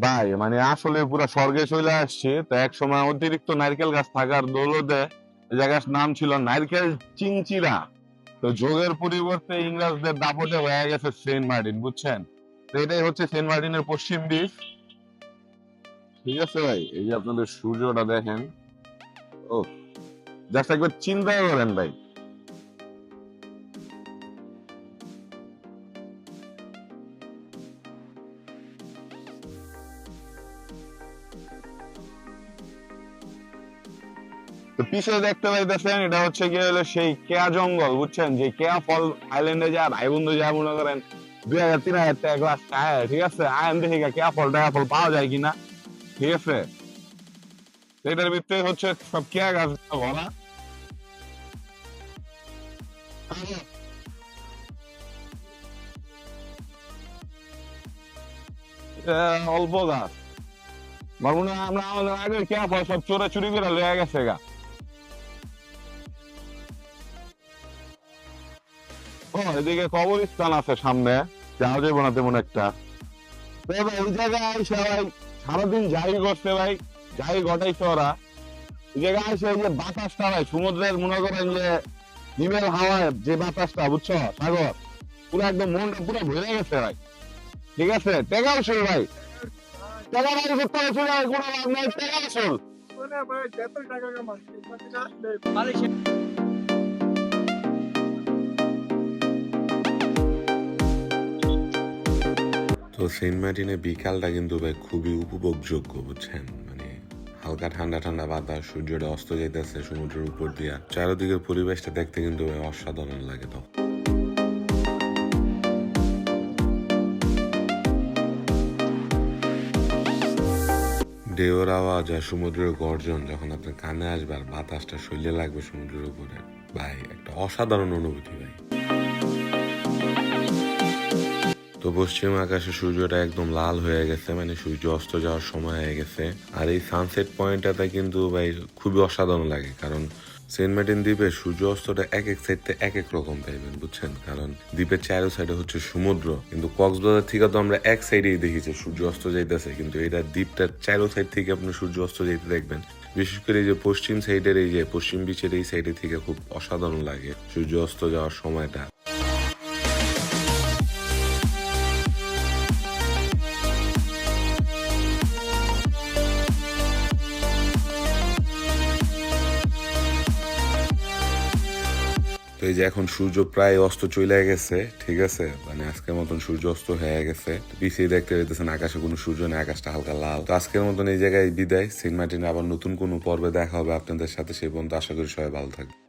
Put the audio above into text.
ভাই মানে আসলে পুরো স্বর্গে চলে আসছে, তো এক সময় অতিরিক্ত নারকেল গাছ থাকার দৌলতে জায়গার নাম ছিল নারকেল চিংচিরা। তো যোগের পরিবর্তে ইংরেজদের দাপটে হয়ে গেছে সেন্ট মার্টিন, বুঝছেন? তো এটাই হচ্ছে সেন্ট মার্টিনের পশ্চিম দিক। ঠিক আছে ভাই, এই যে আপনাদের সূর্যটা দেখেন। ও, জাস্ট একবার চিন্তা করেন ভাই। তো পিছনে দেখতে পাইতেছেন, এটা হচ্ছে কি হলো সেই কেয়া জঙ্গল, বুঝছেন? যে কেয়া ফল আইল্যান্ডে যা ভাই বন্ধু যা, মনে করেন, দুই হাজার, তিন হাজার টাকা গ্লাস খায় ঠিক আছে? আয়ন দেখি কেয়া ফল, টাকা ফল পাওয়া যায় কিনা, ঠিক আছে? এটার ভিতরে হচ্ছে সব কেয়া গাছ ভরা। অল্প গাছ। আমার আমাদের আগের কেয়া ফল সব চোরা চুরি করে লয়ে গেছে গা। এদিকে কবরস্থান আছে সামনে। যাওয়া যাবে না তেমন একটা। ওই জায়গায় আইসা ভাই সারাদিন যাই করছে ভাই যাই ঘটাইছে ওরা। ওই জায়গায় আইসা এই যে বাতাসটা ভাই সমুদ্রের মনে করেন যে হিমেল হাওয়ায় যে বাতাসটা বুঝছ? সাগর। পুরো একদম মনটা পুরো ভরে গেছে ভাই। ঠিক আছে? টেকা আসল ভাই। টেকা ভাই করতে হবে চলে কোনো লাভ নাই। টেকা আসল তো সেন্ট মার্টিনে বিকালটা কিন্তু ভাই খুবই উপভোগযোগ্য, বুঝছেন? মানে হালকা ঠান্ডা ঠান্ডা বাতাস, সূর্যটা অস্ত যাইতেছে সমুদ্রের উপর দিয়া। চারিদিকের পরিবেশটা দেখতে কিন্তু ভাই অসাধারণ লাগে তো। ঢেউর আওয়াজ আর সমুদ্রের গর্জন যখন আপনার কানে আসবে আর বাতাসটা শরীরে লাগবে সমুদ্রের উপরে, ভাই একটা অসাধারণ অনুভূতি ভাই। তো পশ্চিম আকাশে সূর্যটা একদম লাল হয়ে গেছে মানে সূর্য অস্ত যাওয়ার সময় হয়ে গেছে। আর এই সানসেট পয়েন্টটাতে কিন্তু ভাই খুবই অসাধারণ লাগে, কারণ সেন্ট মার্টিন দ্বীপে সূর্য অস্তটা এক এক সাইডতে এক এক রকম পাইবেন, বুঝছেন? কারণ দ্বীপের চারো সাইডে হচ্ছে সমুদ্র, কিন্তু কক্সবাজার থেকে তো আমরা এক সাইডেই দেখি যে সূর্য অস্ত যাইতেছে, কিন্তু এটা দ্বীপটার চারো সাইড থেকে আপনি সূর্য অস্ত যাইতে দেখবেন। বিশেষ করে এই যে পশ্চিম সাইডের এই যে, পশ্চিম বিচের এই সাইডে থেকে খুব অসাধারণ লাগে সূর্য অস্ত যাওয়ার সময়টা। তো এই যে এখন সূর্য প্রায় অস্ত চলে গেছে, ঠিক আছে? মানে আজকের মতন সূর্য অস্ত হয়ে গেছে। পিছিয়ে দেখতে পেতেছেন আকাশে কোনো সূর্য নেই, আকাশটা হালকা লাল। তো আজকের মতন এই জায়গায় বিদায়। সেন্ট মার্টিনে আবার নতুন কোনো পর্বে দেখা হবে আপনাদের সাথে। সেই পর্যন্ত আশা করি সবাই ভালো থাকবে